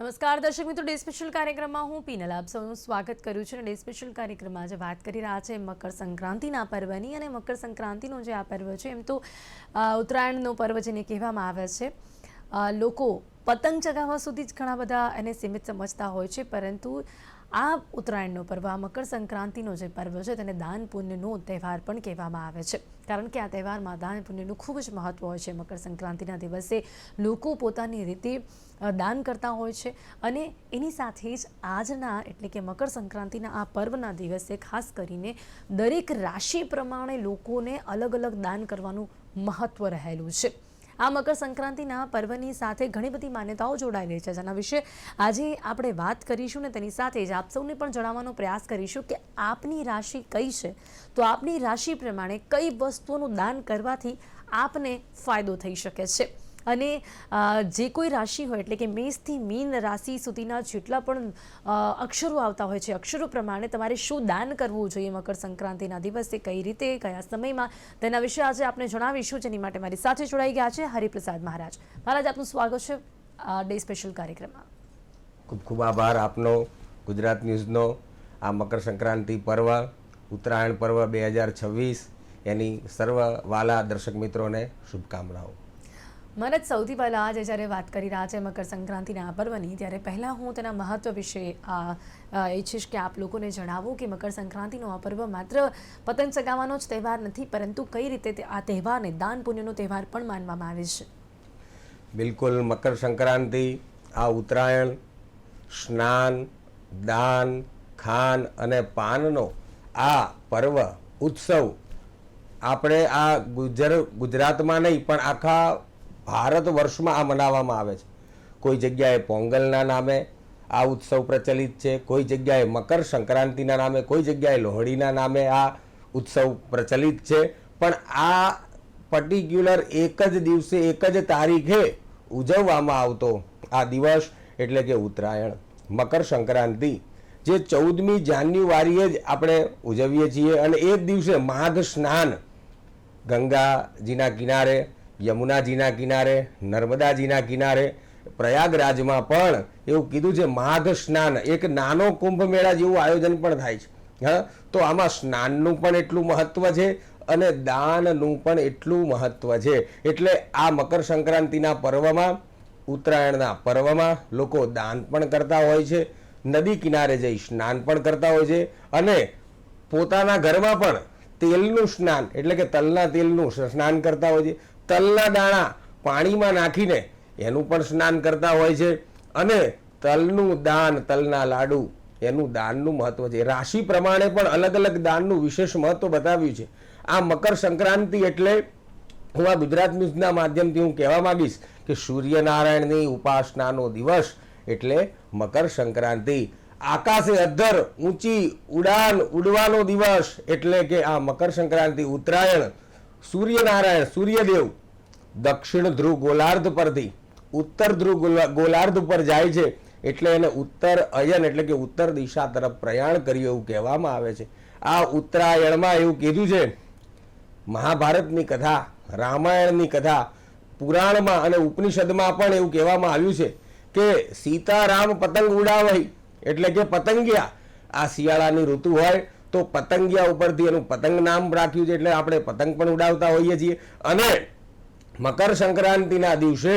નમસ્કાર, દર્શક મિત્રો, ડે સ્પેશિયલ કાર્યક્રમમાં હું પીનલ. આપ સૌનું સ્વાગત કરું છું અને ડે સ્પેશિયલ કાર્યક્રમમાં આજે વાત કરી રહ્યા છે મકર સંક્રાંતિના પર્વની અને મકર સંક્રાંતિનો જે આ પર્વ છે, એમ તો ઉત્તરાયણનો પર્વ જેને કહેવામાં આવે છે. લોકો પતંગ ચગાવવા સુધી જ ઘણા બધા એને સીમિત સમજતા હોય છે, પરંતુ આ ઉત્તરાયણનો પર્વ, આ મકર સંક્રાંતિનો જે પર્વ છે તેને દાન પુણ્યનો તહેવાર પણ કહેવામાં આવે છે. કારણ કે આ તહેવારમાં દાન પુણ્યનું ખૂબ જ મહત્ત્વ હોય છે. મકર સંક્રાંતિના દિવસે લોકો પોતાની રીતે દાન કરતા હોય છે અને એની સાથે જ આજના એટલે કે મકર સંક્રાંતિના આ પર્વના દિવસે ખાસ કરીને દરેક રાશિ પ્રમાણે લોકોને અલગ અલગ દાન કરવાનું મહત્ત્વ રહેલું છે. આ મકર સંક્રાંતિના પર્વની સાથે ઘણી બધી માન્યતાઓ જોડાયેલી છે. જેના વિશે આજે આપણે વાત કરીશું ને તેની સાથે જ આપ સૌને પણ જણાવવાનો પ્રયાસ કરીશું કે આપની રાશિ કઈ છે? તો આપની રાશિ પ્રમાણે કઈ વસ્તુઓનું દાન કરવાથી આપને ફાયદો થઈ શકે છે? અને જે કોઈ રાશિ હોય, એટલે કે મેષથી મીન રાશિ સુધીના જેટલા પણ અક્ષરો આવતા હોય છે, અક્ષરો પ્રમાણે તમારે શું દાન કરવું જોઈએ મકર સંક્રાંતિના દિવસે, કઈ રીતે, કયા સમયમાં, તેના વિશે આજે આપણે જણાવીશું, જેની માટે મારી સાથે જોડાઈ ગયા છે હરિપ્રસાદ મહારાજ. મહારાજ, આપનું સ્વાગત છે આ ડે સ્પેશિયલ કાર્યક્રમમાં. ખૂબ ખૂબ આભાર આપનો, ગુજરાત ન્યૂઝનો, આ મકર સંક્રાંતિ પર્વ, ઉત્તરાયણ પર્વ બે હજાર છવ્વીસ, એની સર્વ વાલા દર્શક મિત્રોને શુભકામનાઓ. મહારાજ સૌથી પહેલાં આજે જ્યારે વાત કરી રહ્યા છે મકર સંક્રાંતિના આ પર્વની, ત્યારે પહેલાં હું તેના મહત્વ વિશે આ ઈચ્છીશ કે આપ લોકોને જણાવો કે મકર સંક્રાંતિનો આ પર્વ માત્ર પતંગ ચગાવવાનો જ તહેવાર નથી, પરંતુ કઈ રીતે આ તહેવારને દાન પુણ્યનો તહેવાર પણ માનવામાં આવે છે? બિલકુલ. મકર સંક્રાંતિ, આ ઉત્તરાયણ, સ્નાન, દાન, ખાન અને પાનનો આ પર્વ, ઉત્સવ, આપણે આ ગુજર, ગુજરાતમાં નહીં, પણ આખા ભારત વર્ષમાં આ મનાવવામાં આવે છે. કોઈ જગ્યાએ પોંગલના નામે આ ઉત્સવ પ્રચલિત છે, કોઈ જગ્યાએ મકર સંક્રાંતિના નામે, કોઈ જગ્યાએ લોહડીના નામે આ ઉત્સવ પ્રચલિત છે. પણ આ પર્ટિક્યુલર એક જ દિવસે, એક જ તારીખે ઉજવવામાં આવતો આ દિવસ એટલે કે ઉત્તરાયણ, મકર સંક્રાંતિ, જે ચૌદમી જાન્યુઆરીએ જ આપણે ઉજવીએ છીએ. અને એ જ દિવસે માઘ સ્નાન ગંગાજીના કિનારે યમુનાજીના કિનારે, નર્મદાજીના કિનારે, પ્રયાગરાજમાં પણ એવું કીધું છે, માઘ સ્નાન, એક નાનો કુંભ મેળા જેવું આયોજન પણ થાય છે. હા? તો આમાં સ્નાનનું પણ એટલું મહત્વ છે અને દાનનું પણ એટલું મહત્વ છે. એટલે આ મકર સંક્રાંતિના પર્વમાં, ઉત્તરાયણના પર્વમાં લોકો દાન પણ કરતા હોય છે, નદી કિનારે જઈ સ્નાન પણ કરતા હોય છે અને પોતાના ઘરમાં પણ તેલનું સ્નાન, એટલે કે તલના તેલનું સ્નાન કરતા હોય છે. તલના દાણા પાણીમાં નાખીને એનું પણ સ્નાન કરતા હોય છે અને તલનું દાન, તલના લાડુ, એનું દાનનું મહત્વ છે. રાશિ પ્રમાણે પણ અલગ અલગ દાનનું વિશેષ મહત્વ બતાવ્યું છે. આ મકર સંક્રાંતિ એટલે હું આ ગુજરાત ન્યૂઝના માધ્યમથી હું કહેવા માંગીશ કે સૂર્યનારાયણની ઉપાસનાનો દિવસ એટલે મકર સંક્રાંતિ. આકાશે અધ્ધર, ઊંચી, ઉડાન, ઉડવાનો દિવસ એટલે કે આ મકર સંક્રાંતિ ઉત્તરાયણ. સૂર્યનારાયણ, સૂર્યદેવ દક્ષિણ ધ્રુવ ગોલાર્ધ પરથી ઉત્તર ધ્રુવ ગોલા- ગોલાર્ધ ઉપર જાય છે, એટલે એને ઉત્તર અયન એટલે કે ઉત્તર દિશા તરફ પ્રયાણ કર્યું એવું કહેવામાં આવે છે. આ ઉત્તરાયણમાં એવું કીધું છે, મહાભારતની કથા, રામાયણની કથા, પુરાણમાં અને ઉપનિષદમાં પણ એવું કહેવામાં આવ્યું છે કે સીતારામ પતંગ ઉડાવાઈ એટલે કે પતંગિયા. આ શિયાળાની ઋતુ હોય તો પતંગિયા ઉપરથી એનું પતંગ નામ રાખ્યું છે એટલે આપણે પતંગ પણ ઉડાવતા હોઈએ છીએ. અને મકર સંક્રાંતિના દિવસે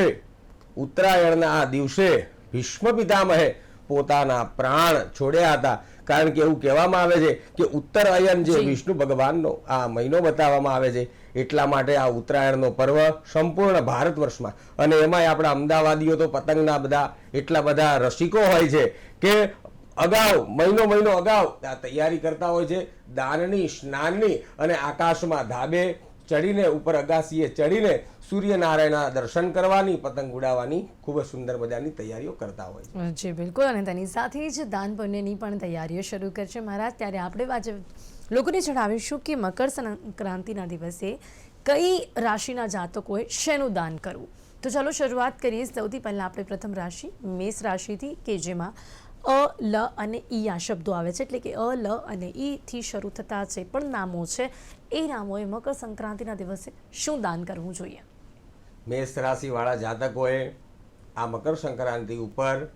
ઉત્તરાયણના આ દિવસે ભીષ્મ પિતામહે પોતાના પ્રાણ છોડ્યા હતા. કારણ કે એવું કહેવામાં આવે છે કે ઉત્તર અયન જે. વિષ્ણુ ભગવાનનો આ મહિનો બતાવવામાં આવે છે એટલા માટે આ ઉત્તરાયણનો પર્વ સંપૂર્ણ ભારત વર્ષમાં. અને એમાંય આપણા અમદાવાદીઓ તો પતંગના બધા એટલા બધા રસિકો હોય છે કે અગાઉ મહિનો મહિનો અગાઉ તૈયારી કરતા હોય છે દાનની સ્નાનની અને આકાશમાં ધાબે ચડીને ઉપર અગાસીએ ચડીને સૂર્યનારાયણના દર્શન કરવાની, પતંગ ઉડાવવાની ખૂબ જ સુંદર મજાની તૈયારીઓ કરતા હોય છે. જી, બિલકુલ. અને તેની સાથે જ દાન પુણ્યની પણ તૈયારીઓ શરૂ કરશે મહારાજ. ત્યારે આપણે આજે લોકોને જણાવીશું કે મકર સંક્રાંતિના દિવસે કઈ રાશિના જાતકોએ શેનું દાન કરવું. તો ચાલો શરૂઆત કરીએ. સૌથી પહેલાં આપણે પ્રથમ રાશિ, મેષ રાશિથી કે જેમાં અ, લ અને ઈ આ શબ્દો આવે છે. એટલે કે અ, લ અને ઈ થી શરૂ થતા જે પણ નામો છે, એ નામોએ મકર સંક્રાંતિના દિવસે શું દાન કરવું જોઈએ? મેષ રાશિવાળા જાતકોએ આ મકર સંક્રાંતિ ઉપર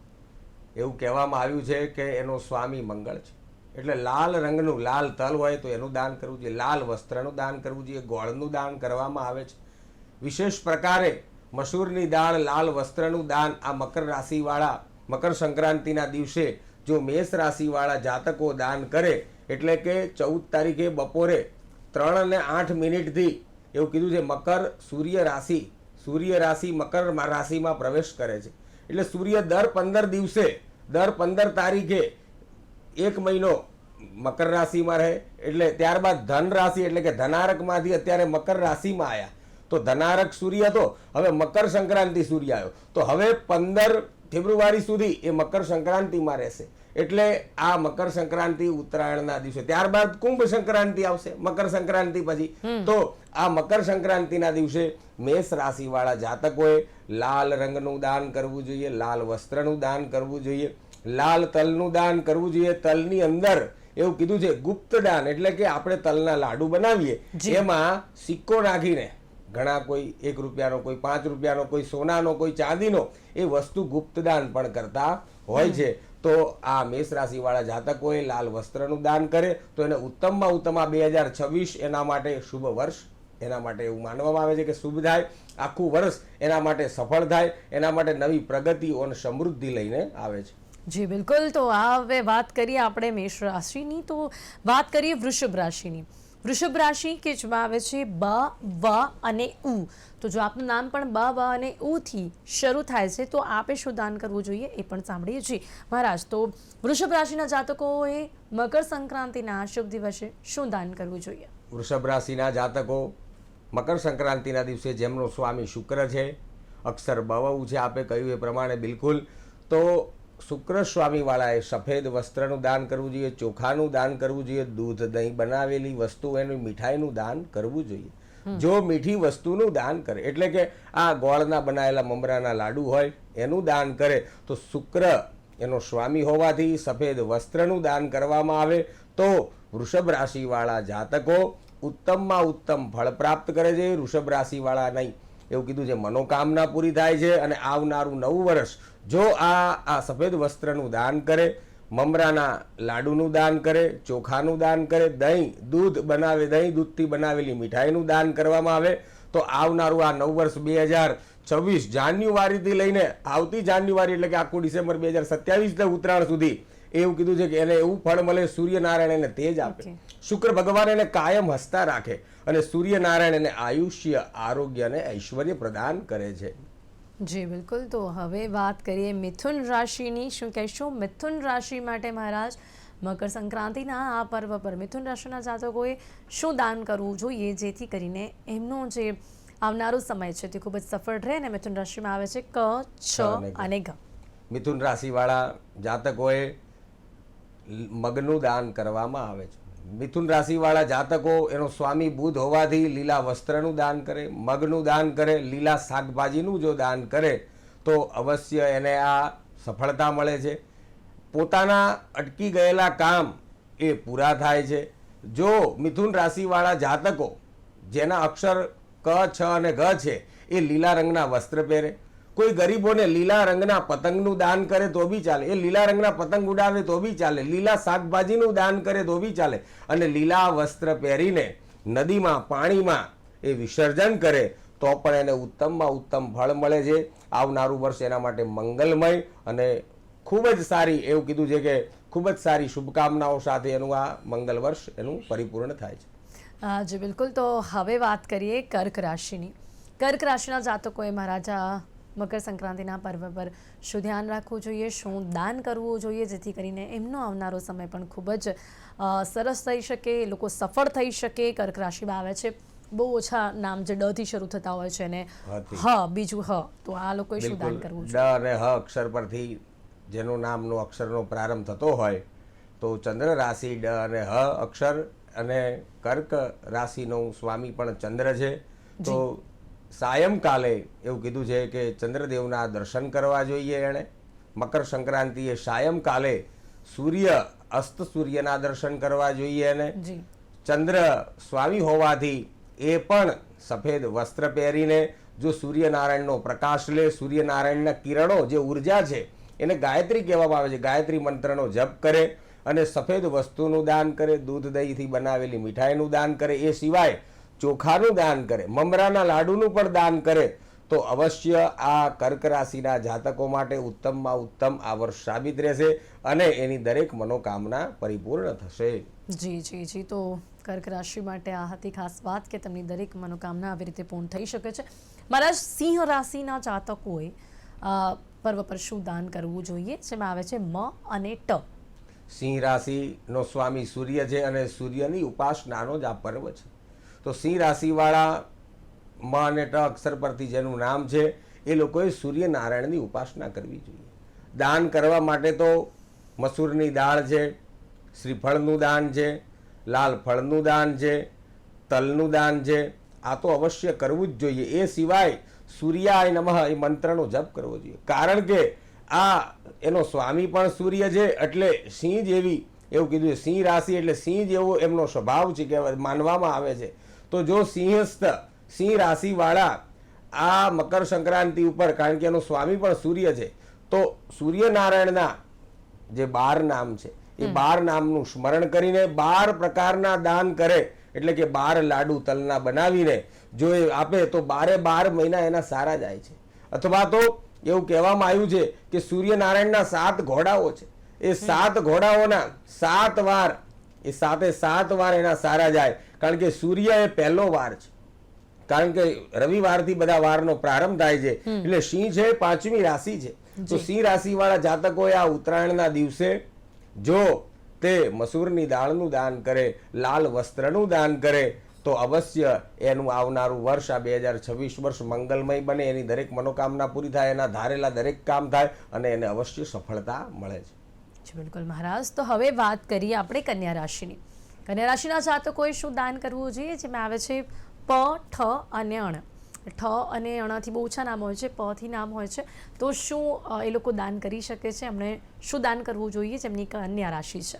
એવું કહેવામાં આવ્યું છે કે એનો સ્વામી મંગળ છે. એટલે લાલ રંગનું, લાલ તલ હોય તો એનું દાન કરવું જોઈએ. લાલ વસ્ત્રનું દાન કરવું જોઈએ. ગોળનું દાન કરવામાં આવે છે. વિશેષ પ્રકારે મસૂરની દાળ, લાલ વસ્ત્રનું દાન આ મકર રાશિવાળા મકર સંક્રાંતિના દિવસે જો મેષ રાશિવાળા જાતકો દાન કરે, એટલે કે ચૌદ તારીખે બપોરે ત્રણ અને આઠ મિનિટથી એવું કીધું છે, મકર સૂર્ય રાશિ સૂર્ય રાશિ મકર રાશિમાં પ્રવેશ કરે છે. એટલે સૂર્ય દર પંદર દિવસે, દર પંદર તારીખે એક મહિનો મકર રાશિમાં રહે. એટલે ત્યારબાદ ધન રાશિ, એટલે કે ધનારકમાંથી અત્યારે મકર રાશિમાં આવ્યા તો ધનારક સૂર્ય હતો, હવે મકર સંક્રાંતિ સૂર્ય આવ્યો. તો હવે પંદર ફેબ્રુઆરી સુધી એ મકર સંક્રાંતિમાં રહેશે. એટલે આ મકર સંક્રાંતિ ઉત્તરાયણના દિવસે. ત્યારબાદ કુંભ સંક્રાંતિ આવશે. મકર સંક્રાંતિ પછી તો આ મકર સંક્રાંતિના દિવસે મેષ રાશિવાળા જાતકોએ લાલ રંગનું દાન કરવું જોઈએ લાલ વસ્ત્રનું દાન કરવું જોઈએ લાલ તલનું દાન કરવું જોઈએ. તલની અંદર એવું કીધું છે ગુપ્ત દાન. એટલે કે આપણે તલના લાડુ બનાવીએ. જેમાં સિક્કો નાખીને ઘણા કોઈ એક રૂપિયાનો, કોઈ પાંચ રૂપિયાનો, કોઈ સોનાનો, કોઈ ચાંદીનો એ વસ્તુ ગુપ્તદાન પણ કરતા હોય છે. તો આ મેષ રાશિવાળા જાતકોએ લાલ વસ્ત્રનું દાન કરે તો એને ઉત્તમમાં ઉત્તમ આ બે હજાર છવ્વીસ એના માટે શુભ વર્ષ, એના માટે એવું માનવામાં આવે છે કે શુભ થાય. આખું વર્ષ એના માટે સફળ થાય, એના માટે નવી પ્રગતિ અને સમૃદ્ધિ લઈને આવે છે. જી, બિલકુલ. તો હવે વાત કરીએ આપણે મેષ રાશિની. તો વાત કરીએ વૃષભ રાશિની. વૃષભ રાશિ કે આવે છે બ, વ અને ઉ. તો જો આપનું નામ પણ બ, વ અને ઉથી શરૂ થાય છે, તો આપે શું દાન કરવું જોઈએ એ પણ સાંભળીએ છીએ. મહારાજ, તો વૃષભ રાશિના જાતકોએ મકર સંક્રાંતિના શુભ દિવસે શું દાન કરવું જોઈએ? વૃષભ રાશિના જાતકો, મકર સંક્રાંતિના દિવસે જેમનો સ્વામી શુક્ર છે, અક્ષર બવુ છે, આપે કહ્યું એ પ્રમાણે બિલકુલ. તો શુક્ર સ્વામીવાળાએ સફેદ વસ્ત્રનું દાન કરવું જોઈએ ચોખાનું દાન કરવું જોઈએ દૂધ દહીં બનાવેલી વસ્તુ એનું મીઠાઈનું દાન કરવું જોઈએ. જો મીઠી વસ્તુનું દાન કરે એટલે કે આ ગોળના બનાવેલા મમરાના લાડુ હોય એનું દાન કરે તો શુક્ર એનો સ્વામી હોવાથી સફેદ વસ્ત્રનું દાન કરવામાં આવે તો વૃષભ રાશિવાળા જાતકો ઉત્તમમાં ઉત્તમ ફળ પ્રાપ્ત કરે છે. વૃષભ રાશિવાળા નહીં એવું કીધું છે મનોકામના પૂરી થાય છે અને આવનારું નવું વર્ષ જો આ આ સફેદ વસ્ત્રનું દાન કરે મમરાના લાડુનું દાન કરે ચોખાનું દાન કરે દહીં દૂધ બનાવે દહીં દૂધથી બનાવેલી મીઠાઈનું દાન કરવામાં આવે તો આવનારું આ નવ વર્ષ બે હજાર છવ્વીસ જાન્યુઆરીથી લઈને આવતી જાન્યુઆરી એટલે કે આખું ડિસેમ્બર બે હજાર સત્યાવીસ ઉત્તરાયણ સુધી. એવું કીધું છે કે એને એવું ફળ મળે સૂર્યનારાયણ એને તેજ આપે. શુક્ર ભગવાન એને કાયમ હસતા રાખે. અને સૂર્યનારાયણ અને આયુષ્ય આરોગ્ય અને ઐશ્વર્ય પ્રદાન કરે છે. જી બિલકુલ. તો હવે વાત કરીએ મિથુન રાશિની. શું કહેશો? મિથુન રાશિ માટે મહારાજ મકર સંક્રાંતિના આ પર્વ પર મિથુન રાશિના જાતકોએ શું દાન કરવું જોઈએ જેથી કરીને એમનો જે આવનારો સમય છે તે ખૂબ જ સફળ રહે અને મિથુન રાશિમાં આવે છે ક છ અને ગ. મિથુન રાશિવાળા જાતકોએ મગનું દાન કરવામાં આવે છે. મિથુન રાશિવાળા જાતકો, એનો સ્વામી બુધ હોવાથી લીલા વસ્ત્રનું દાન કરે, મગનું દાન કરે, લીલા શાકભાજીનું જો દાન કરે, તો અવશ્ય એને આ સફળતા મળે છે. પોતાના અટકી ગયેલા કામ એ પૂરા થાય છે. જો મિથુન રાશિવાળા જાતકો, જેના અક્ષર ક, છ અને ગ છે, એ લીલા રંગના વસ્ત્ર પહેરે કોઈ ગરીબોને લીલા રંગના પતંગનું દાન કરે તો બી ચાલે. એ લીલા રંગના પતંગ ઉડાવે તો બી ચાલે. લીલા શાકભાજીનું દાન કરે તો બી ચાલે. અને લીલા વસ્ત્ર પહેરીને નદીમાં, પાણીમાં એ વિસર્જન કરે તો પણ એને ઉત્તમમાં ઉત્તમ ફળ મળે છે. આવનારું વર્ષ એના માટે મંગલમય અને ખૂબ જ સારી એવું કીધું છે કે ખૂબ જ સારી શુભકામનાઓ સાથે એનું આ મંગલ વર્ષ એનું પરિપૂર્ણ થાય છે. જી, બિલકુલ. તો હવે વાત કરીએ કર્ક રાશિની. કર્ક રાશિના જાતકોએ મહારાજા મકર સંક્રાંતિના પર્વ પર શું ધ્યાન રાખવું જોઈએ શું દાન કરવું જોઈએ જેથી કરીને એમનો આવનારો સમય પણ ખૂબ જ સરસ થઈ શકે લોકો સફળ થઈ શકે કર્ક રાશિમાં આવે છે. બહુ ઓછા નામ જે ડ થી શરૂ થતા હોય છે ને. હ બીજું હ. તો આ લોકોએ શું દાન કરવું ડ અને હ અક્ષર પરથી જેનું નામનો અક્ષરનો પ્રારંભ થતો હોય તો ચંદ્ર રાશિ ડ અને હ અક્ષર અને કર્ક રાશિનો સ્વામી પણ ચંદ્ર છે. તો સાયંકાલે એવું કીધું છે કે ચંદ્રદેવના દર્શન કરવા જોઈએ એણે. મકર સંક્રાંતિએ સાયંકાલે સૂર્ય અસ્ત સૂર્યના દર્શન કરવા જોઈએ એને. ચંદ્ર સ્વામી હોવાથી એ પણ સફેદ વસ્ત્ર પહેરીને જો સૂર્યનારાયણનો પ્રકાશ લે સૂર્યનારાયણના કિરણો જે ઊર્જા છે એને ગાયત્રી કહેવામાં આવે છે. ગાયત્રી મંત્રનો જપ કરે અને સફેદ વસ્તુનું દાન કરે દૂધ દહીંથી બનાવેલી મીઠાઈનું દાન કરે. એ સિવાય ચોખાનું દાન કરે મમરાના લાડુનું પણ દાન કરે તો અવશ્ય આ કર્ક રાશિના જાતકો માટે ઉત્તમમાં ઉત્તમ આ વર્ષ સાબિત રહેશે અને એની દરેક મનોકામના પરિપૂર્ણ થશે. જી જી જી. તો કર્ક રાશિ માટે આ હતી ખાસ વાત કે તેમની દરેક મનોકામના આવી રીતે પૂર્ણ થઈ શકે છે. મારા સિંહ રાશિના જાતકોએ પર્વ પર શું દાન કરવું જોઈએ? જેમાં આવે છે મ અને ટ. સિંહ રાશિનો સ્વામી સૂર્ય છે અને સૂર્યની ઉપાસનાનો જ આ પર્વ છે. તો સિંહ રાશિવાળા મ અને ટ અક્ષર પરથી જેનું નામ છે, એ લોકોએ સૂર્યનારાયણની ઉપાસના કરવી જોઈએ. દાન કરવા માટે તો મસૂરની દાળ છે, શ્રીફળનું દાન છે, લાલ ફળનું દાન છે, તલનું દાન છે, આ તો અવશ્ય કરવું જ જોઈએ. એ સિવાય સૂર્યાય નમઃ એ મંત્રનો જપ કરવો જોઈએ. કારણ કે આ એનો સ્વામી પણ સૂર્ય છે, એટલે સિંહ જેવી એવું કીધું સિંહ રાશિ એટલે સિંહ જેવો એમનો સ્વભાવ છે કે માનવામાં આવે છે. તો જો સિંહસ્થ સિંહ રાશિવાળા આ મકર સંક્રાંતિ ઉપર કારણ કે એનો સ્વામી પણ સૂર્ય છે તો સૂર્યનારાયણના જે બાર નામ છે એ બાર નામનું સ્મરણ કરીને બાર પ્રકારના દાન કરે એટલે કે બાર લાડુ તલના બનાવીને જો એ આપે તો બારે બાર મહિના એના સારા જાય છે. અથવા તો એવું કહેવામાં આવ્યું છે કે સૂર્યનારાયણના સાત ઘોડાઓ છે. એ સાત ઘોડાઓના સાત વાર એ સાતે સાત વાર એના સારા જાય કારણ કે સૂર્ય એ પહેલો વાર છે. કારણ કે રવિવારથી બધા વારનો પ્રારંભ થાય છે. એટલે સિંહ છે પાંચમી રાશિ છે. તો સિંહ રાશિવાળા જાતકોએ આ ઉત્તરાયણના દિવસે જો તે મસૂરની દાળનું દાન કરે લાલ વસ્ત્રનું દાન કરે તો અવશ્ય એનું આવનારું વર્ષ આ બે હજાર છવ્વીસ વર્ષ મંગલમય બને. એની દરેક મનોકામના પૂરી થાય એના ધારેલા દરેક કામ થાય અને એને અવશ્ય સફળતા મળે છે. બિલકુલ મહારાજ. તો હવે વાત કરીએ આપણે કન્યા રાશિની. કન્યા રાશિના જાતકોએ શું દાન કરવું જોઈએ? જેમાં આવે છે પ, ઠ અને અણ ઠ અને અણાથી બહુ ઓછા નામ હોય છે, પથી નામ હોય છે. તો શું એ લોકો દાન કરી શકે છે? એમણે શું દાન કરવું જોઈએ જેમની કન્યા રાશિ છે?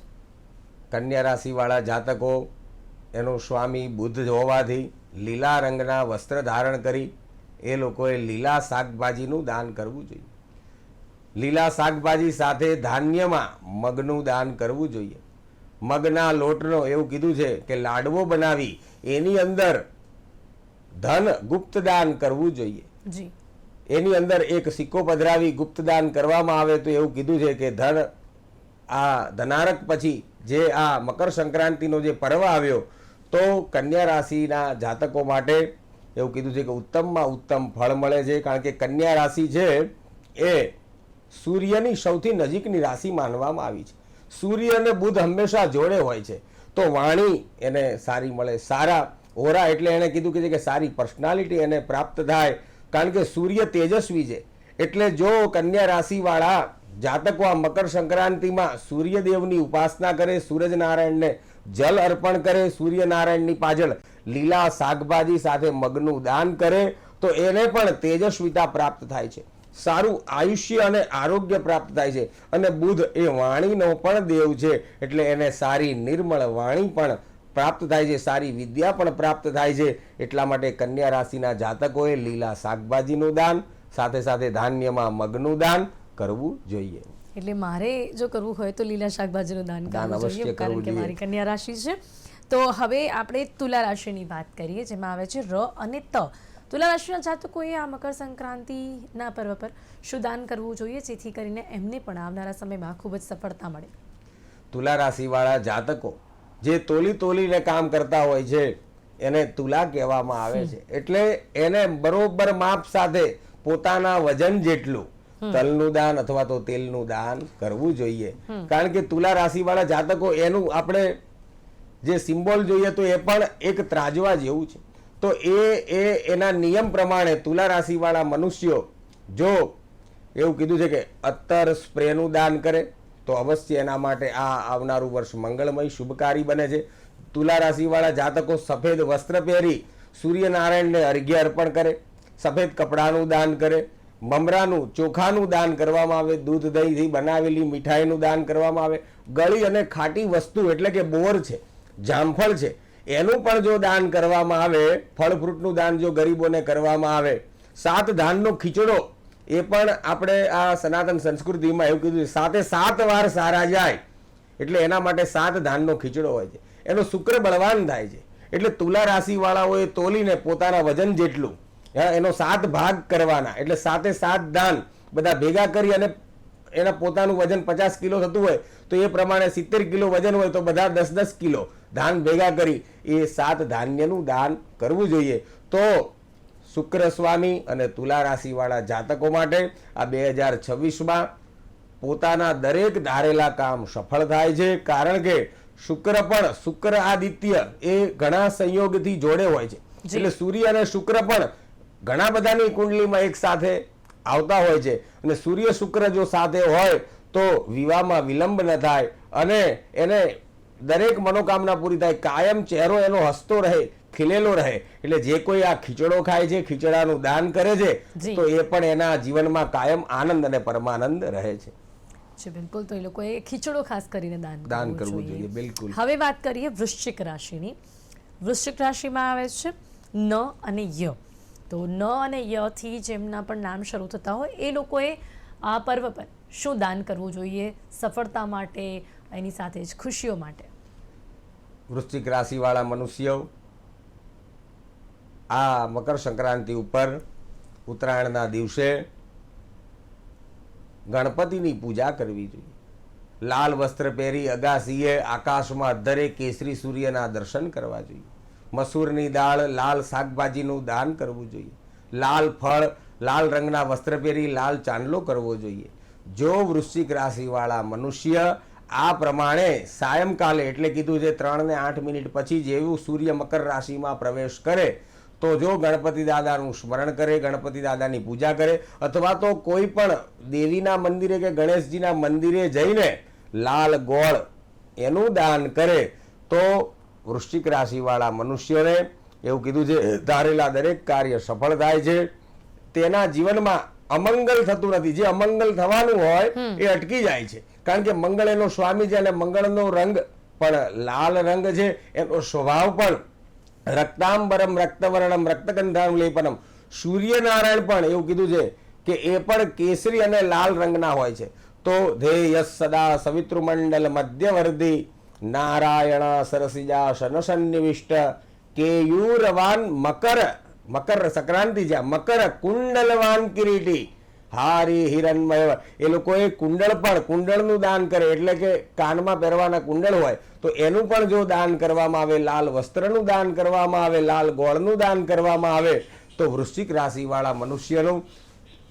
કન્યા રાશિવાળા જાતકો, એનું સ્વામી બુદ્ધ હોવાથી લીલા રંગના વસ્ત્ર ધારણ કરી એ લોકોએ લીલા શાકભાજીનું દાન કરવું જોઈએ. લીલા શાકભાજી સાથે ધાન્યમાં મગનું દાન કરવું જોઈએ. મગના લોટનો એવું કીધું છે કે લાડવો બનાવી એની અંદર ધન ગુપ્તદાન કરવું જોઈએ. એની અંદર એક સિક્કો પધરાવી ગુપ્તદાન કરવામાં આવે તો એવું કીધું છે કે ધન આ ધનારક પછી જે આ મકર સંક્રાંતિનો જે પર્વ આવ્યો તો કન્યા રાશિના જાતકો માટે એવું કીધું છે કે ઉત્તમમાં ઉત્તમ ફળ મળે છે. કારણ કે કન્યા રાશિ છે એ સૂર્યની સૌથી નજીકની રાશિ માનવામાં આવી છે. સૂર્ય અને બુધ હંમેશા જોડે હોય છે. તો વાણી એને સારી મળે, સારા ઓરા એટલે એને કીધું કીધું કે સારી પર્સનાલિટી એને પ્રાપ્ત થાય, કારણ કે સૂર્ય તેજસ્વી છે. એટલે જો કન્યા રાશિવાળા જાતકો મકર સંક્રાંતિમાં સૂર્યદેવની ઉપાસના કરે, સૂરજનારાયણને જલ અર્પણ કરે, સૂર્યનારાયણની પાછળ લીલા શાકભાજી સાથે મગનું દાન કરે, તો એને પણ તેજસ્વીતા પ્રાપ્ત થાય છે. સારું આયુષ્ય અને આરોગ્ય પ્રાપ્ત થાય છે. અને બુધ એ વાણીનો પણ દેવ છે. એટલે એને સારી નિર્મળ વાણી પણ પ્રાપ્ત થાય છે. સારી વિદ્યા પણ પ્રાપ્ત થાય છે. એટલા માટે કન્યા રાશિના જાતકોએ લીલા શાકભાજીનું દાન સાથે સાથે ધાન્યમાં મગનું દાન કરવું જોઈએ. એટલે મારે જો કરવું હોય તો લીલા શાકભાજીનું દાન દાન કરવું જોઈએ કારણ કે મારી કન્યા રાશિ છે. તો હવે આપણે તુલા રાશિની વાત કરીએ જેમાં આવે છે ર અને ત. તુલા રાશિના જાતકોએ આ મકર સંક્રાંતિના પર્વ પર શું દાન કરવું જોઈએ જેથી કરીને એમને પણ આવનારા સમયમાં ખૂબ જ સફળતા મળે. તુલા રાશિવાળા જાતકો જે તોલી તોલીને કામ કરતા હોય છે એને તુલા કહેવામાં આવે છે. એટલે એને બરોબર માપ સાથે પોતાના વજન જેટલું તલનું દાન અથવા તો તેલનું દાન કરવું જોઈએ. કારણ કે તુલા રાશિવાળા જાતકો એનું આપણે જે સિમ્બોલ જોઈએ તો એ પણ એક ત્રાજવા જેવું છે. તો એ એ, એના નિયમ પ્રમાણે તુલા રાશિવાળા મનુષ્યો જો એવું કીધું છે કે અત્તર સ્પ્રેનું દાન કરે, તો અવશ્ય એના માટે આ આવનારું વર્ષ મંગળમય શુભકારી બને છે. તુલા રાશિવાળા જાતકો સફેદ વસ્ત્ર પહેરી સૂર્યનારાયણને અર્ઘ્ય અર્પણ કરે, સફેદ કપડાનું દાન કરે, મમરાનું, ચોખાનું દાન કરવામાં આવે, દૂધ દહીંથી બનાવેલી મીઠાઈનું દાન કરવામાં આવે. ગળી અને ખાટી વસ્તુ એટલે કે બોર છે, જામફળ છે એનું પણ જો દાન કરવામાં આવે, ફળ ફ્રૂટનું દાન જો ગરીબોને કરવામાં આવે, સાત ધાનનો ખીચડો, એ પણ આપણે આ સનાતન સંસ્કૃતિમાં એવું કીધું સાતે સાત વાર સારા જાય, એટલે એના માટે સાત ધાનનો ખીચડો હોય છે. એનો શુક્ર બળવાન થાય છે. એટલે તુલા રાશિવાળાઓએ તોલીને પોતાના વજન જેટલું એનો સાત ભાગ કરવાના, એટલે સાતે સાત દાન બધા ભેગા કરી અને એના પોતાનું વજન પચાસ કિલો થતું હોય તો એ પ્રમાણે સિત્તેર કિલો વજન હોય તો બધા દસ દસ કિલો ધાન ભેગા કરી એ સાત ધાન્યનું દાન કરવું જોઈએ. તો શુક્ર સ્વામી અને તુલા રાશિવાળા જાતકો માટે આ બે હજાર છવ્વીસમાં પોતાના દરેક ધારેલા કામ સફળ થાય છે. કારણ કે શુક્ર પણ શુક્ર આદિત્ય એ ઘણા સંયોગથી જોડે હોય છે. એટલે સૂર્ય અને શુક્ર પણ ઘણા બધાની કુંડલીમાં એક સાથે આવતા હોય છે. અને સૂર્ય શુક્ર જો સાથે હોય તો વિવાહમાં વિલંબ ન થાય અને એને દરેક મનોકામના પૂરી થાય. કાયમ ચહેરો એનો હસતો રહે ખીલેલો રહે. એટલે જે કોઈ આ ખીચડો ખાય છે ખીચડાનું દાન કરે છે તો એ પણ એના જીવનમાં કાયમ આનંદ અને પરમાનંદ રહે છે. છે બિલકુલ. તો એ લોકોએ ખીચડો ખાસ કરીને દાન દાન કરવું જોઈએ, બિલકુલ. હવે વાત કરીએ વૃશ્ચિક રાશિની. વૃશ્ચિક રાશિમાં આવે છે ન અને ય. તો ન અને યથી જેમના પણ નામ શરૂ થતા હોય, એ લોકોએ આ પર્વ પર શું દાન કરવું જોઈએ, સફળતા માટે, એની સાથે જ ખુશીઓ માટે? વૃશ્ચિક રાશિવાળા મનુષ્યો, આ મકર સંક્રાંતિ ઉપર, ઉત્તરાયણના દિવસે ગણપતિની પૂજા કરવી જોઈએ. લાલ વસ્ત્ર પહેરી અગાસીએ આકાશમાં દરેક કેસરી સૂર્યના દર્શન કરવા જોઈએ. મસૂરની દાળ, લાલ શાકભાજીનું દાન કરવું જોઈએ. લાલ ફળ, લાલ રંગના વસ્ત્ર પહેરી લાલ ચાંદલો કરવો જોઈએ. જો વૃશ્ચિક રાશિવાળા મનુષ્ય આ પ્રમાણે સાયંકાલે એટલે કીધું છે ત્રણ ને આઠ મિનિટ પછી જેવું સૂર્ય મકર રાશિમાં પ્રવેશ કરે, તો જો ગણપતિ દાદાનું સ્મરણ કરે, ગણપતિ દાદાની પૂજા કરે, અથવા તો કોઈ પણ દેવીના મંદિરે કે ગણેશજીના મંદિરે જઈને લાલ ગોળ એનું દાન કરે, તો વૃશ્ચિક રાશિવાળા મનુષ્યોને એવું કીધું છે ધારેલા દરેક કાર્ય સફળ થાય છે. તેના જીવનમાં અમંગલ થતું નથી. જે અમંગલ થવાનું હોય એ અટકી જાય છે. કારણ કે મંગળ એનો સ્વામી છે અને મંગળનો રંગ પણ લાલ રંગ છે. એનો સ્વભાવ પણ રક્તાંબરમ રક્તવર્ણમ રક્તગંધામ લેપનમ સૂર્યનારાયણ પણ એવું કીધું છે કે એ પણ કેસરી અને લાલ રંગના હોય છે. તો ધેય સદા સવિતૃમંડલ મધ્યવર્ધી નારાયણ સરસિજા શનસન્નિવિષ્ટ કેયુરવાન મકર મકર સંક્રાંતિ છે મકર કુંડલવાન કિરીટી હારી હિરણમય એ લોકોએ કુંડળ પણ, કુંડળનું દાન કરે, એટલે કે કાનમાં પહેરવાના કુંડળ હોય, તો એનું પણ જો દાન કરવામાં આવે, લાલ વસ્ત્રનું દાન કરવામાં આવે, લાલ ગોળનું દાન કરવામાં આવે, તો વૃશ્ચિક રાશિવાળા મનુષ્યનું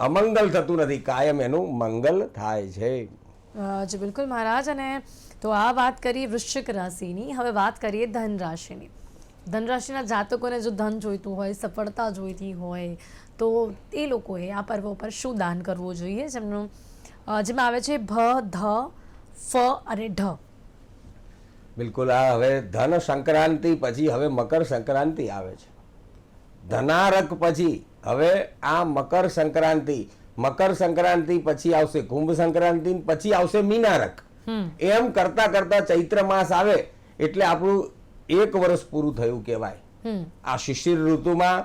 અમંગલ થતું નથી, કાયમ એનું મંગલ થાય છે. જી, બિલકુલ મહારાજ, અને તો આ વાત કરીએ વૃશ્ચિક રાશિની. હવે વાત કરીએ ધન રાશિની ધન જાતકોને જો ધન જોઈતું હોય, સફળતા જોઈતી હોય, તો એ લોકોએ આ પર્વ પર શું દાન કરવું જોઈએ? જેમનું જેમાં આવે છે ભ, ધ, ફ અને ઢ. બિલકુલ, આ હવે ધન સંક્રાંતિ પછી હવે મકર સંક્રાંતિ આવે છે. ધનારક પછી હવે આ મકર સંક્રાંતિ. મકર સંક્રાંતિ પછી આવશે કુંભ સંક્રાંતિ, પછી આવશે મીનારક. એમ કરતા કરતા ચૈત્ર માસ આવે એટલે આપણું એક વર્ષ પૂરું થયું કહેવાય. આ શિશિર ઋતુમાં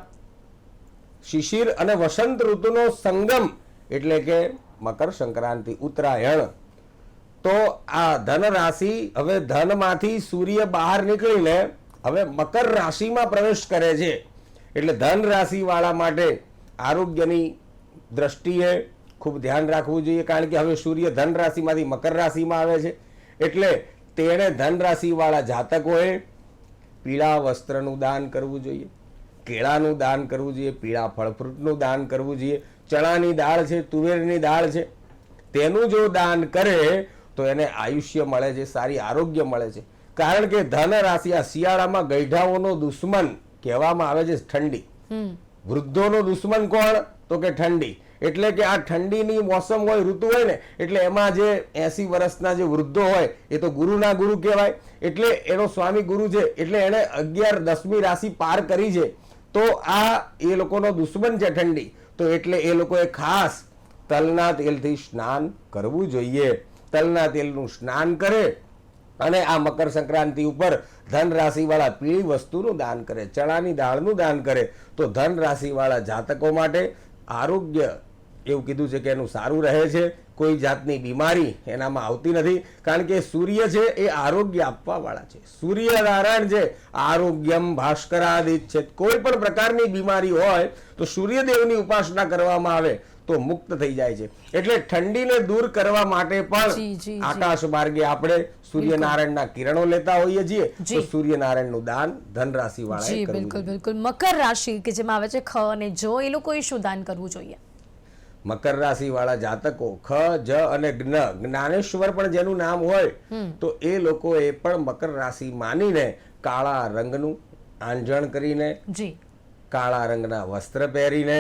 શિશિર અને વસંત ઋતુનો સંગમ એટલે કે મકર સંક્રાંતિ ઉત્તરાયણ. તો આ ધન રાશિ હવે ધનમાંથી સૂર્ય બહાર નીકળીને હવે મકર રાશિમાં પ્રવેશ કરે છે. એટલે ધન રાશિ વાળા માટે આરોગ્યની દ્રષ્ટિએ ખૂબ ધ્યાન રાખવું જોઈએ કારણ કે હવે સૂર્ય ધન રાશિમાંથી મકર રાશિમાં આવે છે. એટલે તેણે ધન રાશિ વાળા જાતકોએ પીળા વસ્ત્રનું દાન કરવું જોઈએ કેળાનું દાન કરવું જોઈએ પીળા ફળફ્રૂટનું દાન કરવું જોઈએ ચણાની દાળ છે તુવેરની દાળ છે. તેનું જો દાન કરે તો એને આયુષ્ય મળે છે સારી આરોગ્ય મળે છે. કારણ કે ધન રાશિ આ શિયાળામાં ગઈઢાઓનો દુશ્મન કહેવામાં આવે છે ઠંડી. વૃદ્ધોનો દુશ્મન કોણ? તો કે ઠંડી. એટલે કે આ ઠંડીની મોસમ હોય, ઋતુ હોય ને, એટલે એમાં જે એસી વર્ષના જે વૃદ્ધો હોય, એ તો ગુરુના ગુરુ કહેવાય. એટલે એનો સ્વામી ગુરુ છે, એટલે એણે અગિયાર દસમી રાશિ પાર કરી છે. તો આ એ લોકોનો દુશ્મન છે ઠંડી. તો એટલે એ લોકોએ ખાસ તલના તેલથી સ્નાન કરવું જોઈએ. તલના તેલનું સ્નાન કરે અને આ મકર સંક્રાંતિ ઉપર ધન રાશિવાળા પીળી વસ્તુનું દાન કરે, ચણાની દાળનું દાન કરે. તો ધન રાશિવાળા જાતકો માટે આરોગ્ય એવું કીધું છે કે એનું સારું રહે છે કોઈ જાતની બીમારી એનામાં આવતી નથી. કારણ કે સૂર્ય છે એ આરોગ્ય આપવા વાળા છે. સૂર્ય નારાયણ છે આરોગ્યમ ભાસ્કરાદિત છે. કોઈ પણ પ્રકારની બીમારી હોય તો સૂર્યદેવની ઉપાસના કરવામાં આવે તો મુક્ત થઈ જાય છે. એટલે ઠંડીને દૂર કરવા માટે પણ. આકાશ માર્ગે આપણે સૂર્યનારાયણના કિરણો લેતા હોઈએ છીએ. તો. સૂર્યનારાયણનું દાન ધન રાશિ વાળા બિલકુલ બિલકુલ. મકર રાશિ કે જેમાં આવે છે ખ અને જો એ લોકોએ શું દાન કરવું જોઈએ? મકર રાશિવાળા જાતકો ખ જ અને જ્ઞ. જ્ઞાનેશ્વર પણ જેનું નામ હોય તો એ લોકોએ પણ મકર રાશિ માનીને કાળા રંગનું આંજણ કરીને કાળા રંગના વસ્ત્ર પહેરીને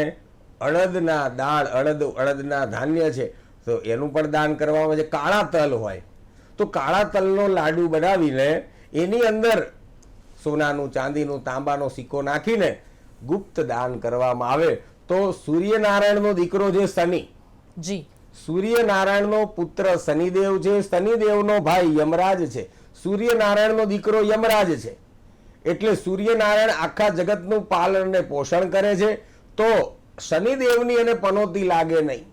અડદના દાળ અડદ અડદના ધાન્ય છે તો એનું પણ દાન કરવામાં આવે છે. કાળા તલ હોય તો કાળા તલનો લાડુ બનાવીને એની અંદર સોનાનું ચાંદીનું તાંબાનો સિક્કો નાખીને ગુપ્ત દાન કરવામાં આવે. તો સૂર્યનારાયણનો દીકરો છે શનિ. જી. સૂર્યનારાયણનો પુત્ર શનિદેવ છે શનિદેવનો ભાઈ યમરાજ છે. સૂર્યનારાયણનો દીકરો યમરાજ છે. એટલે સૂર્યનારાયણ આખા જગતનું પાલન અને પોષણ કરે છે. તો શનિદેવની અને પનોતી લાગે નહીં.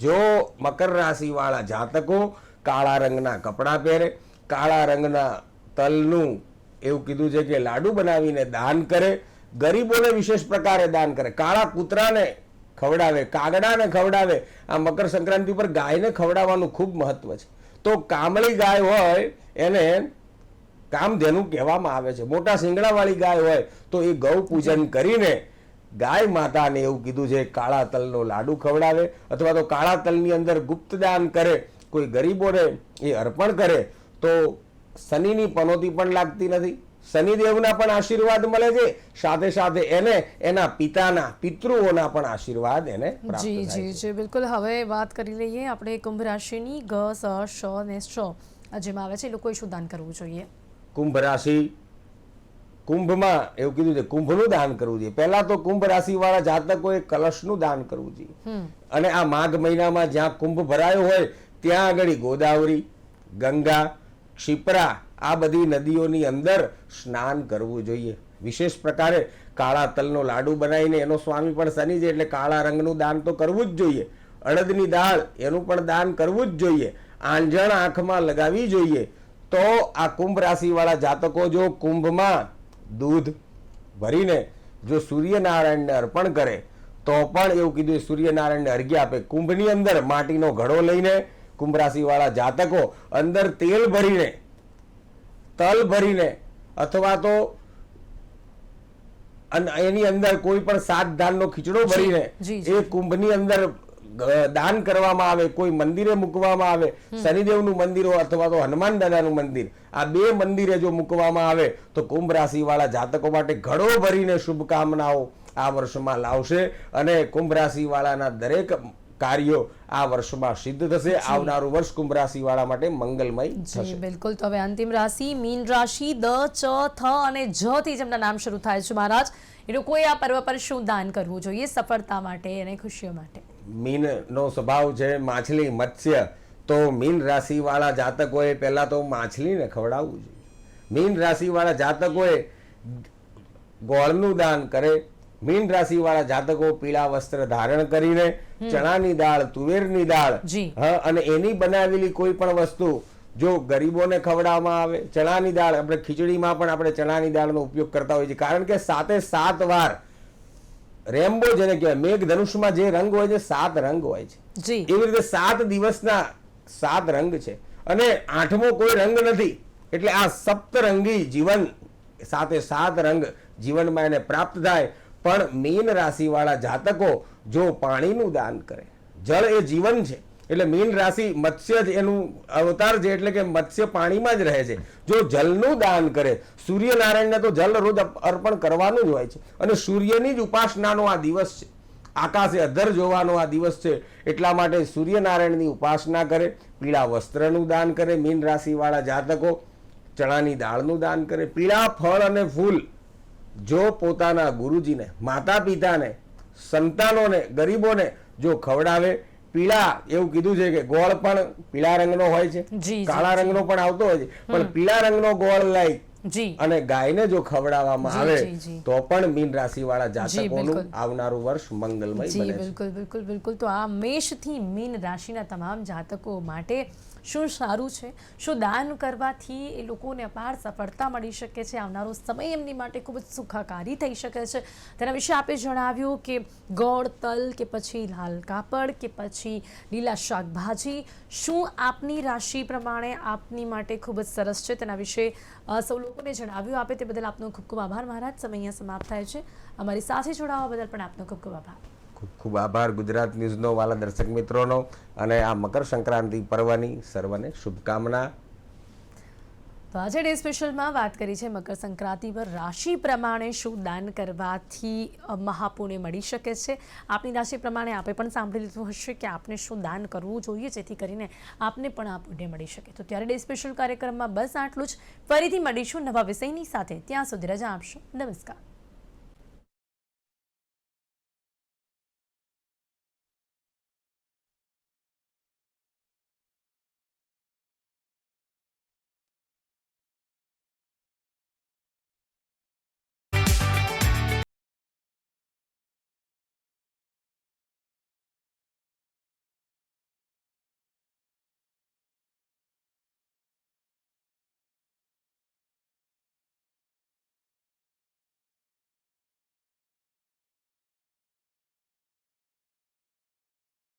જો મકર રાશિવાળા જાતકો કાળા રંગના કપડાં પહેરે કાળા રંગના તલનું એવું કીધું છે કે લાડુ બનાવીને દાન કરે ગરીબોને વિશેષ પ્રકારે દાન કરે. કાળા કૂતરાને ખવડાવે, કાગડાને ખવડાવે. આ મકર સંક્રાંતિ પર ગાયને ખવડાવવાનું ખૂબ મહત્વ છે. તો કામળી ગાય હોય, એને કામધેનુ કહેવામાં આવે છે. મોટા શિંગડાવાળી ગાય હોય, તો એ ગૌ પૂજન કરીને ગાય માતાને એવું કીધું છે, કાળા તલનો લાડુ ખવડાવે. અથવા તો કાળા તલની અંદર ગુપ્તદાન કરે, કોઈ ગરીબોને એ અર્પણ કરે, તો શનિની પનોતી પણ લાગતી નથી. શનિદેવના પણ આશીર્વાદ મળે છે. સાથે સાથે એને એના પિતાના પિતૃઓના પણ આશીર્વાદ એને જી જી જી બિલકુલ. હવે વાત કરી લઈએ આપણે કુંભ રાશિની ગ સ શ ને શ જેમાં આવે છે. એ લોકોએ શું દાન કરવું જોઈએ? કુંભ રાશિ કુંભમાં એવું કીધું છે કુંભનું દાન કરવું જોઈએ. પહેલા તો કુંભ રાશિ વાળા જાતકોએ કલશનું દાન કરવું જોઈએ. અને આ માઘ મહિનામાં જ્યાં કુંભ ભરાયો હોય ત્યાં આગળ ગોદાવરી ગંગા ક્ષિપ્રા, આ બધી નદીઓની અંદર સ્નાન કરવું જોઈએ. વિશેષ પ્રકારે કાળા તલનો લાડુ બનાવીને એનો સ્વામી પણ શનિ છે એટલે કાળા રંગનું દાન તો કરવું જ જોઈએ. અડદની દાળ, એનું પણ દાન કરવું જ જોઈએ. આંજણ આંખમાં લગાવવી જોઈએ. તો આ કુંભ રાશિવાળા જાતકો જો કુંભમાં દૂધ ભરીને જો સૂર્યનારાયણને અર્પણ કરે, તો પણ એવું કીધું, સૂર્યનારાયણને અર્ઘ્ય આપે. કુંભની અંદર માટીનો ઘડો લઈને કુંભ રાશિ જાતકો અંદર તેલ ભરીને તલ ભરીને અથવા તો એની અંદર કોઈ પણ સાત ધાનનો ખીચડો ભરીને. એ કુંભની અંદર દાન કરવામાં આવે કોઈ મંદિરે મૂકવામાં આવે શનિદેવનું મંદિર હોય અથવા તો હનુમાન દાદાનું મંદિર આ બે મંદિરે જો મૂકવામાં આવે તો કુંભ રાશિવાળા જાતકો માટે ઘડો ભરીને શુભકામનાઓ આ વર્ષમાં લાવશે અને કુંભ રાશિવાળાના દરેક કાર્યો આ વર્ષમાં સિદ્ધ થશે. આવનારું વર્ષ કુંભ રાશિ વાળા માટે મંગલમય થશે. બિલકુલ. તો હવે અંતિમ રાશિ મીન રાશિ દ ચ થ અને જ થી જેમના નામ શરૂ થાય છે મહારાજ એ લોકોએ આ પર્વ પર શું દાન કરવું જોઈએ? સફળતા માટે અને ખુશીઓ માટે. મીનનો સ્વભાવ છે માછલી મત્સ્ય. તો મીન રાશિ વાળા જાતકોએ પહેલા તો માછલીને ખવડાવવું જોઈએ. મીન રાશિ વાળા જાતકોએ ગોળનું દાન કરે મીન રાશિ વાળા જાતકો પીળા વસ્ત્ર ધારણ કરીને ચણાની દાળ તુવેરની દાળ અને એની બનાવેલી કોઈ પણ વસ્તુ જો ગરીબોને ખવડાવવામાં આવે ચણાની દાળ આપણે ખીચડીમાં પણ આપણે ચણાની દાળનો ઉપયોગ કરતા હોઈએ છીએ. કારણ કે સાતે સાત વાર રેમ્બો જેને કહેવાય મેઘ ધનુષમાં જે રંગ હોય છે સાત રંગ હોય છે. એવી રીતે સાત દિવસના સાત રંગ છે. અને આઠમો કોઈ રંગ નથી. એટલે આ સપ્તરંગી જીવન સાથે સાત રંગ જીવનમાં એને પ્રાપ્ત થાય. પણ મીન રાશિવાળા જાતકો જો પાણીનું દાન કરે, જળ એ જીવન છે, એટલે મીન રાશિ મત્સ્ય જ એનું અવતાર છે, એટલે કે મત્સ્ય પાણીમાં જ રહે છે. જો જલનું દાન કરે, સૂર્યનારાયણને તો જલ રોજ અર્પણ કરવાનું જ હોય છે. અને સૂર્યની જ ઉપાસનાનો આ દિવસ છે. આકાશે અધર જોવાનો આ દિવસ છે, એટલા માટે સૂર્યનારાયણની ઉપાસના કરે, પીળા વસ્ત્રનું દાન કરે, મીન રાશિવાળા જાતકો, ચણાની દાળનું દાન કરે, પીળા ફળ અને ફૂલ જો પોતાના ગુરુજીને માતા પિતાને સંતાનોને ગરીબોને જો ખવડાવે પીળા એવું કીધું છે કે ગોળ પણ પીળા રંગનો હોય છે કાળા રંગનો પણ આવતો હોય છે પણ પીળા રંગનો ગોળ લઈ અને ગાયને જો ખવડાવવામાં આવે. તો પણ મીન રાશિ વાળા જાતકોનું આવનારું વર્ષ મંગલમય બને છે. બિલકુલ બિલકુલ બિલકુલ. તો આ મેષથી મીન રાશિના તમામ જાતકો માટે શું સારું છે? શું દાન કરવાથી એ લોકોને અપાર સફળતા મળી શકે છે? આવનારો સમય એમની માટે ખૂબ જ સુખાકારી થઈ શકે છે. તેના વિશે આપે જણાવ્યું કે ગોળ, તલ કે પછી લાલ કાપડ કે પછી લીલા શાકભાજી, શું આપની રાશિ પ્રમાણે આપની માટે ખૂબ જ સરસ છે? તેના વિશે સૌ લોકોને જણાવ્યું આપે તે બદલ આપનો ખૂબ ખૂબ આભાર. મહારાજ સમય અહીંયા સમાપ્ત થાય છે. અમારી સાથે જોડાવા બદલ પણ આપનો ખૂબ ખૂબ આભાર. ખૂબ આભાર ગુજરાત ન્યૂઝનો વાલા દર્શક મિત્રોનો અને આ મકર સંક્રાંતિ પર્વની સર્વને શુભકામના. તો આજે ડે સ્પેશિયલમાં વાત કરી છે મકર સંક્રાંતિ પર રાશિ પ્રમાણે શું દાન કરવાથી મહાપુણ્ય મળી શકે છે. આપની રાશિ પ્રમાણે આપે પણ સાંભળી લીધું હશે કે આપને શું દાન કરવું જોઈએ જેથી કરીને આપને પણ આ પુણ્ય મળી શકે. તો ત્યારે ડે સ્પેશિયલ કાર્યક્રમમાં બસ આટલું જ. ફરીથી મળીશું નવા વિષયની સાથે. ત્યાં સુધી રજા આપશો. નમસ્કાર.